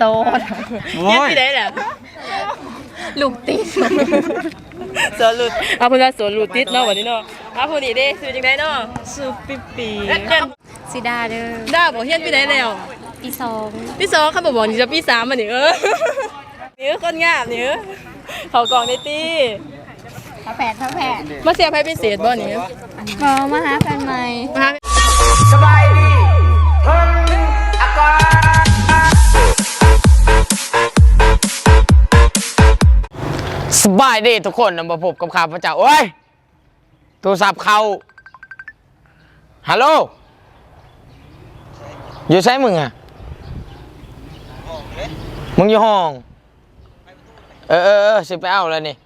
โซดโอ้เฮียนยที่ไหนน่ะลูกติดสวนหลุดเอาเพิ่นว่าสวนหลุดติดเนาะวันนี้เนาะเอาผู้นี้เด้ซื้อจังไดเนาะสุปิปีเอ็ดเอ็นสิดาเด้อได้บ่เฮียนปีไหนแล้วปีสองปีสองเขาบอกบอกนี่จะปีสามมันนี่เออนี่เออคนงามนี่เออเขากล่องในตีพระแผดพระแผดมาเสียบให้พิเศษบ่นี่มอมาหาแฟนใหม่ สบายดีทุกคนนะมาพบกับข้าพเจ้าโอ้ยโทรศัพท์เขาฮัลโหลอยู่ใช้มึงอะมึงอยู่ห้อง เออเออเออสิไปเอาแล้วนี่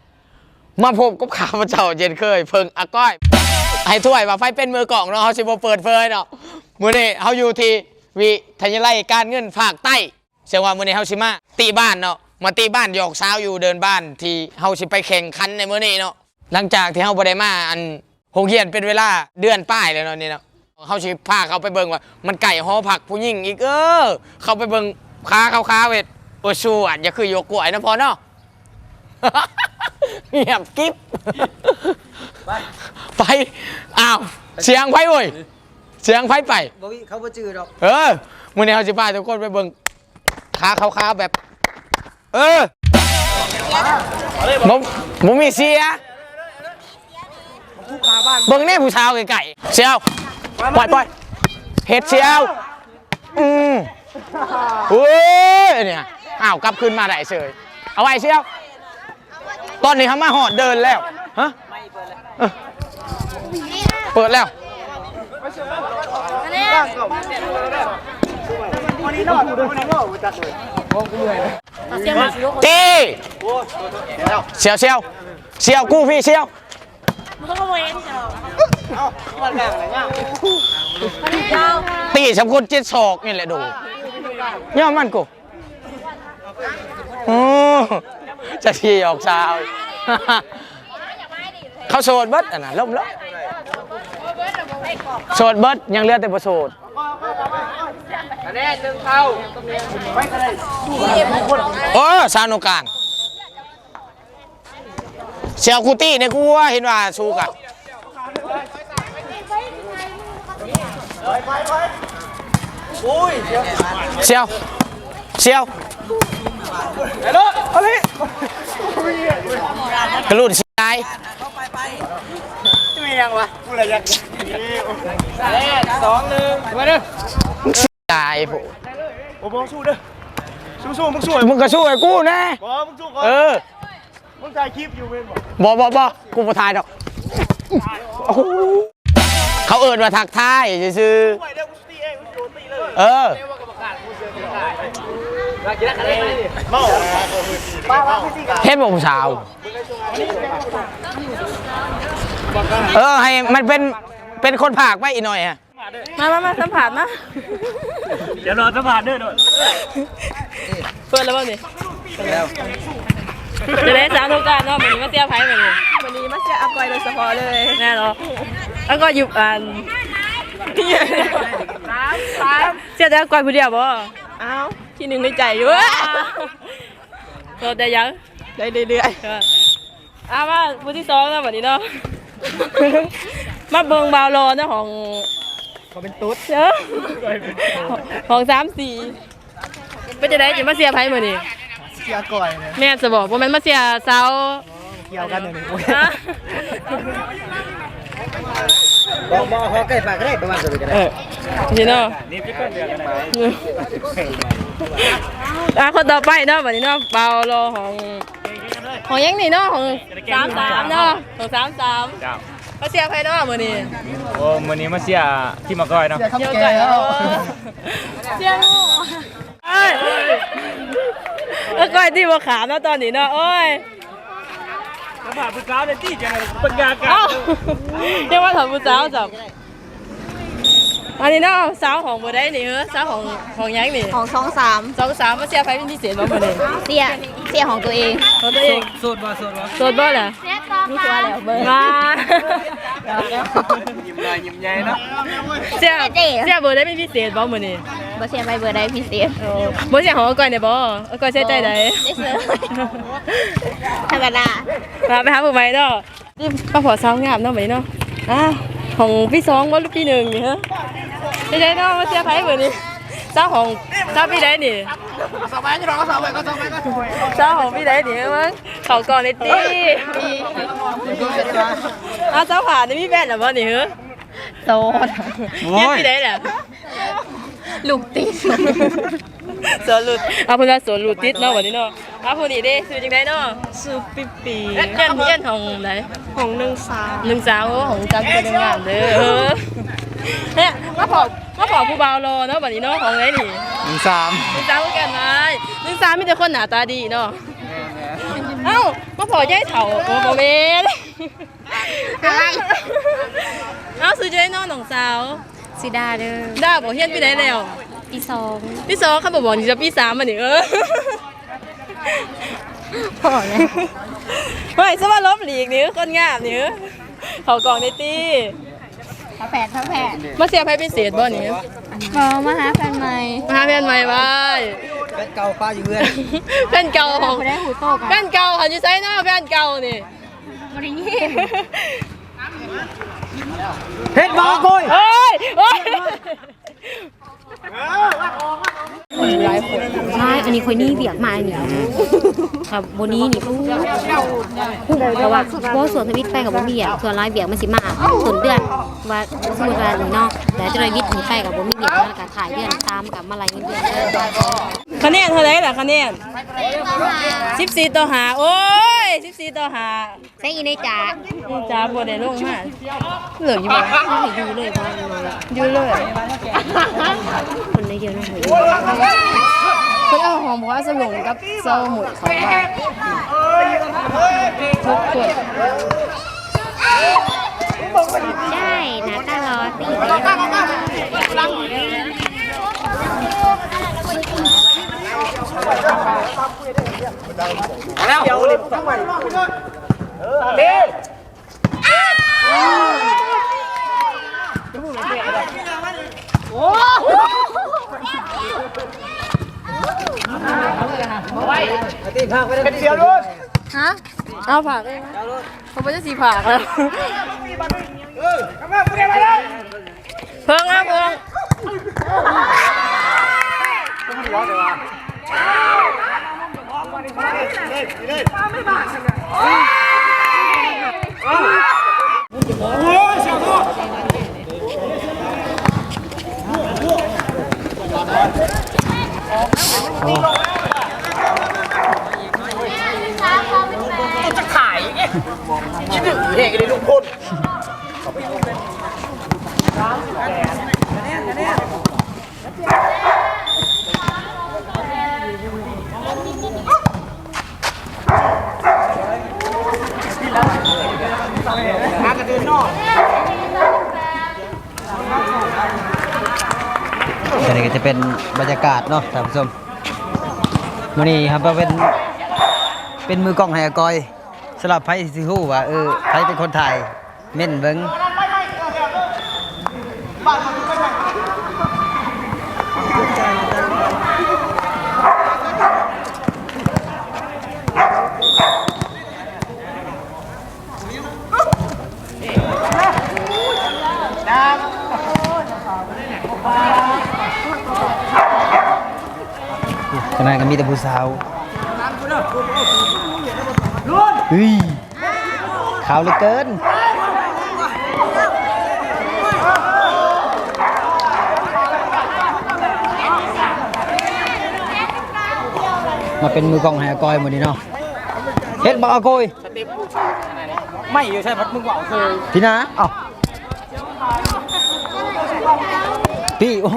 มาพบกับข้าพเจ้าเย็นเคย เพิ่งอาก้อย ให้ถ้วยว่าไฟเป็นมือกล่องเนาะเขาสิบ่เปิดเผยเนาะมื้อนี้เฮาอยู่ที่วิทยาลัยการเงินภาคใต้เสียงว่ามื้อนี้เฮาสิมาตีบ้านเนาะ มาตีบ้านหยอกสาวอยู่เดินบ้านที่เฮาสิไปแข่งขันในมื้อนี้เนาะหลังจากที่เฮาบ่ได้มาอันโรงเรียนเป็นเวลาเดือนป้ายแล้วเนาะนี่เนาะเฮาสิพาเขาไปเบิ่งว่า มันไก่หอผักผู้หญิงอีกเออเข้าไปเบิ่งค้าเขาค้าเวทโอชูอะอย่าคือโยกกล้วยนะพอเนาะเงียบกิ๊บไปอ้าวเสียงไฟเว้ยเสียงไฟไปบ่มีเขาบ่จื้อดอกเออมื่อนี้เขาจะพาทุกคนไปเบิ่งขาขาวๆแบบ เออผมผมมีเสียเบิ่งแน่ผู้ชาวไก่ๆเสียวปล่อยปล่อยเห็ดเสียวอืมเฮ้ยเนี่ยอ้าวกลับคืนมาได้เฉยเอาไว้เสียวตอนนี้เขามาหอดเดินแล้วฮะเออเปิดแล้ว ตีเชียวเชียวเชียวกู้พี่เชียวตีสำคนเจ็ดศอกนี่แหละดูย่อมันกูอือจะทีออกชาวเขาโสดเบิดอะนะล่มแล้วโสดเบิดยังเหลือแต่ประโสดคะ แนนหนึ่งเท่าโอ้ซาวโนกลางเชียวกูตี้เนี่ยกูว่าเห็นว่าสู้กับเชียวเชียวกระลุดเสียายคะแนนสองหนึ่ง ตายผมโอ้โหสู้เด้อสู้สู้มึงสู้มึงก็ช่วยกูนะบอมึงสู้ก่อนเออมึงถ่ายคลิปอยู่เว้ยบอกบอบอบอกูมาทายดอกโอ้โหเขาเอิญว่าทักทายซื่อไปเดี๋ยวกูตีเองกูโดนตีเลยๆเออเมาเฮ็ดบอกผู้สาว เออให้มันเป็นเป็นคนผากไปอีกหน่อยฮะ มามามาสัมผัสมาเดี๋ยวรอสัมภาษณ์ด้วยด้วยเปิดแล้วบ่นี่จะได้สามทุกการเนาะวันนี้มาเสียบไพ่มานี่วันนี้มาเชียร์อัพไกโดยเฉพาะเลยแน่เนาะแล้วก็อยู่อันเสียแต่ก่อยผู้เดียวบ่อ้าวที่หนึ่งในใจอยู่ก็ได้ยังได้เรื่อยก็อะมาผู้ที่สองแล้ววันนี้เนาะมาเบิ่งบาวรอเนาะของๆ เขาเป็นตุ๊ดเจ้าของสามสี่เป็นจะได้จะมาเสียไพ่มือนี่เชียร์ก่อยเนี่ยแม่จะบอกว่ามันมาเสียเสาเกี่ยวกันหนึ่งฮะบอกบอกขอใกล้ปากก็ได้ประมาณตัวกันเออนี่เนาะนี่พี่ก็เดือดกันนะอะคนต่อไปเนาะวันนี้เนาะบาวรอของของยังนี่เนาะของสามสามเนาะของสามสามจ้า มาเสียไพ่เนาะมือนี่โอ้วันนี้มาเชียร์ที่มาก้อยเนาะ เสียไก่แล้วเสียงูเอ้ยแล้วก้อยที่บัวขามเนาะตอนนี้เนาะโอ้ยสัมภาษณ์ผู้สาวเนี่ยที่จะปัญญาการเอ้าเรียกว่าถอดผู้สาวจับ อันนี้เนาะสาวของบัได้นี่เออสาวของของยังนี่ของสองสามสองสาวมาเสียไฟเป็นพิเศษบ่มื้อนี้เสียเสียของตัวเอง ของตัวเองสูตรบ่สูตรบ่โสดบ่ล่ะมีตัวแล้วเบอร์มายิ้มใหญ่ยิ้มใหญ่เนาะเสียเสียเบอร์ได้เป็นพิเศษบ่มื้อนี้เบ่เสียไปเบอร์ใดพิเศษโอ้บ่เสียของอาก้อยได้บ่อาก้อยใส่ใจได้ได้เสือธรรมดามาไปหาผู้ใหม่เนาะนี่มาพอสาวงามเนาะบัดนี้เนาะอ่าของพี่สองบ่หรือพี่หนึ่งนี่ฮะ ไม่ใช่เนาะมาเสียไผเบิดนี้เจ้าของเจ้าพี่ใดนี่สบายก็รอก็สบายก็สบายก็เจ้าของพี่ใดนี่มั้งเขาก่อนเลยติอ้าวเจ้าผ่านนี่มีแฟนแล้วบ่นี่เหรอโซนเฮียพี่ใดแหละลูกติดสวนหลุดเอาเพิ่นว่าสวนหลุดติดเนาะวันนี้เนาะเอาผู้นี้เด้ซื้อจังไดเนาะสุปีปีเอ็นเอ็นเอ็นของไหนของหนึ่งสาวหนึ่งสาวของจำเป็นงามเด้อเออเนี่ยมาพอ มาพอผู้บ่าวรอเนาะวันนี้เนาะของไหนนี่หนึ่งสามหนึ่งสาวคือกันไหมหนึ่งสาวมีแต่คนหน้าตาดีเนาะเอ้ามาพอยายเฒ่าโอ้บ่แม่นอะไรเอ้าซื้อจังไดเนาะน้องสาวสิดาเด้อได้บ่เฮียนพี่ไหนแล้วปีสองพี่สองเขาบอกบอกนี่จะพี่สามอันนี้เออพ่อเลยไม่สมาลบหลีกนี่คนงามนี่เขากล่องในตี้ พระแผดพระแผดมาเสียบให้พิเศษบ่นี่มอมาหาแฟนใหม่มาหาเพื่อนใหม่ไว้เป็นเก่าป้าอยู่เพื่อนเพื่อนเก่าของบ่ได้หูโตกันเพื่อนเก่าเขาอยู่ไซน์เนาะเพื่อนเก่านี่บ่ได้ยินเฮ็ดบ้าโกยเฮ้ยเฮ้ยใช่อันนี้คอยนี่เบียกมาอันนี้ ครับบนนี้นี่พุ่งพุ่งเพราะว่าเพราะว่าส่วนทวิตไปกับบ่เบียกส่วนลายเบียกมันสิมาต้นเดือนว่าสมมติว่านี่เนาะแต่จะได้วิทย์หนีไปกับบ่มีเบียกแล้วก็ถ่ายเดือนตามกับมาลายเงินเดือนเลยคะแนนเท่าไหร่ล่ะคะแนน14ต่อ5โอ้ย14ต่อ5ใช่อีในจ่านี่จ้าบ่ได้ลงมาเหลืออยู่บ่ไม่ให้อยู่เลยบ้านเลยอยู่เลยคนได้เยอะนะเลยเพิ่นเอาหอมบอกว่าสลงกับเซาหมูเขาว่าทุกคนใช่นะตลอดตีไป เป็นเสียรุ่นฮะเอาผักเองผมไม่จะสีผักแล้วเพิ่ง คิดถึงเลงในลูกพ่นมากะเดินนอกอันนี้ก็จะเป็นบรรยากาศเนาะท่านผู้ชมวันนี้ครับเป็นเป็นมือกล้องไฮกอยำหรับไผสิฮู้ว่าเออไผเป็นคนถ่ายเม่นเบิ่งขณะก็มีแต่ผู้สาว เฮ้ยขาวเหลือเกินมาเป็นมือกล้องไฮอากอยหมดนี้เนาะเฮ็ดบ่อากอยไม่อยู่ใช่พัดมึงว่าคือพี่นะเอ้าพี่โอ้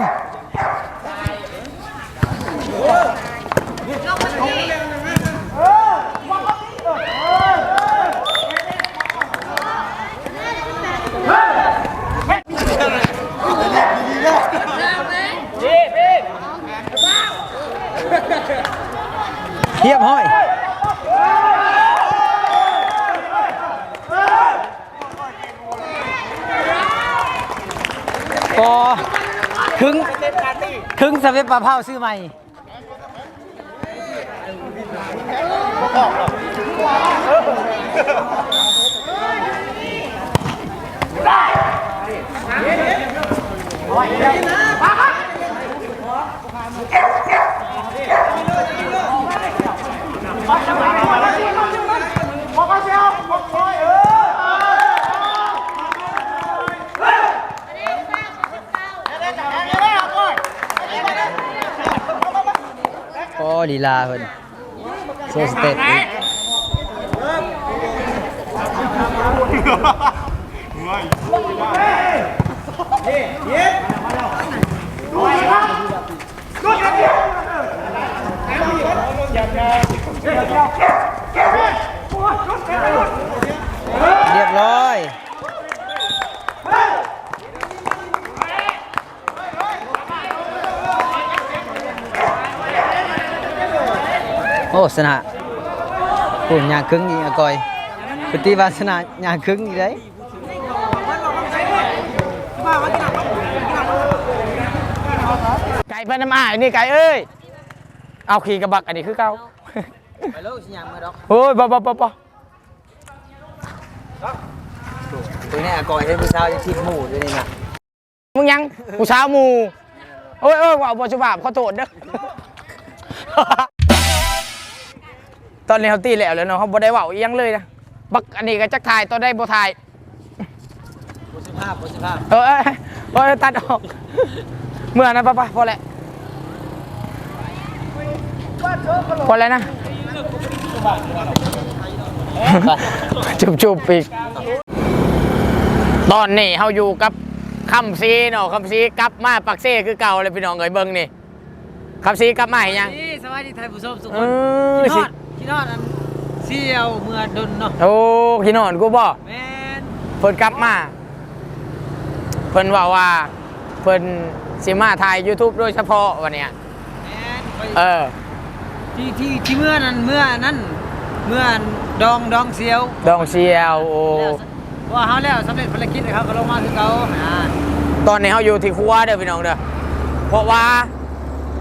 เทียบห้อยก็ถึงครึ่งสเวปปลาเผาซื้อใหม่ โอ้ลีลาเพิ่นโซสเต็ปอีกเรีย บร้อยโอ้สนะโอ้ยาครึ่งอีกอะกอยปฏิวาสนายาครึ่งอีกเลย ตัวนี้อะกอยให้ผู้สาวจะทิพหมู่ด้วยนี่นะมึงยังผู้สาวหมู่โอ้ยโอ้ยว่าบ่สุภาพขอโทษเด้อตอนนี้เขาตีแล้วแล้วเนาะเขาบ่ได้เว้าอีหยังเลยนะบักอันนี้ก็จักถ่ายตอนได้บ่ถ่ายบุษภาพบุษภาพเออเออเออตัดออกเมื่อนะป้าป้าพอแล้วพอแล้วนะ จุบจุบอีก ตอนนี้เขาอยู่กับคำซีเนาะคำซีกลับมาปักเซ่คือเก่าเลยพี่น้องเอ้ยเบิ้งนี่คำซีกลับมาให้ยังนี่สวัสดีไทยผู้ชมสุขเอคนอที่นสิอดที่นอดอันเสี่ยวเมื่อดนเนาะโอ้พี่นอนกูบอกแม่นเพิ่นกลับมาเพิ่นว่าว่าเพิ่นสิมาถ่าย YouTube โดยเฉพาะวันเนี้ยแม่นไปเออที่ที่ที่เมื่อนั้นเมื่อนั้น เมื่อดองดองเสียวดองเชียวโอ้แล้วว่าเขาแล้วสำเร็จภารกิจนะครับก็ลงมาคือเขาอ่าตอนนี้เขาอยู่ที่ครัวเด้อพี่น้องเด้อเพราะว่า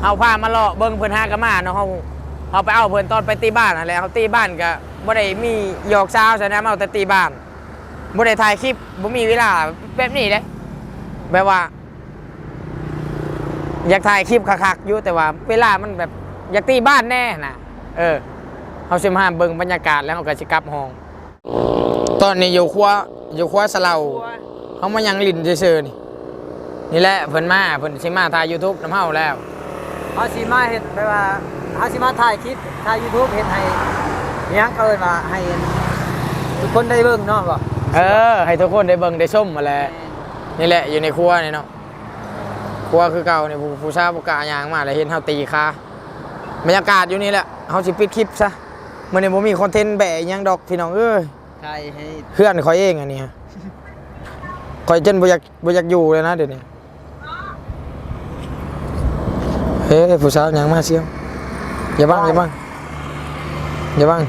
เขาพามาเลาะเบิ้งเพิ่นหากะมาเนาะเขาเขาไปเอาเพิ่นตอนไปตีบ้านนั่นแหละเขาตีบ้านก็บ่ได้มีหยอกซาวใช่ไหมเอาแต่ตีบ้านบ่ได้ถ่ายคลิปบ่มีเวลาแบบนี้เด้แบบว่า อยากถ่ายคลิปคักๆอยู่แต่ว่า เวลามันแบบอยากตีบ้านแน่น่ะเออ เขาสิมาเบิ่งบรรยากาศแล้วเขาก็สิกลับห้อง ตอนนี้อยู่ครัวอยู่ครัวสะเลาเขามายังลิ้นซื่อๆนี่นี่แหละเพิ่นมาเพิ่นสิมาถ่าย YouTube น้ำเฮาแล้วเขาสิมาเห็นไปว่าเขาสิมาถ่ายคลิปถ่าย YouTube เห็นให้เนี้ยเอิ้นว่าให้ทุกคนได้เบิ่งเนาะบ่เออ ให้ทุกคนได้เบิ่งได้ชมมาแหล้วนี่แหละอยู่ในครัวนี่เนาะครัวคือเก่านี่ผู้ผู้ชายผู้กล้ายางมาแล้วเห็นเฮาตีคาบรรยากาศอยู่นี่แหละเฮาสิปิดคลิปซะ มื้อนี้บ่มีคอนเทนต์แบะอิหยังดอกพี่น้องเอ้ยถ่ายให้เพื่อนข่อยเองอันนี้ฮะข่อยจนบ่อยากบ่อยากอยู่เลยนะเดี๋ยวนี้เฮ้ยผู้สาวยางมาเชียวอย่าบังอย่าบังอย่าบัง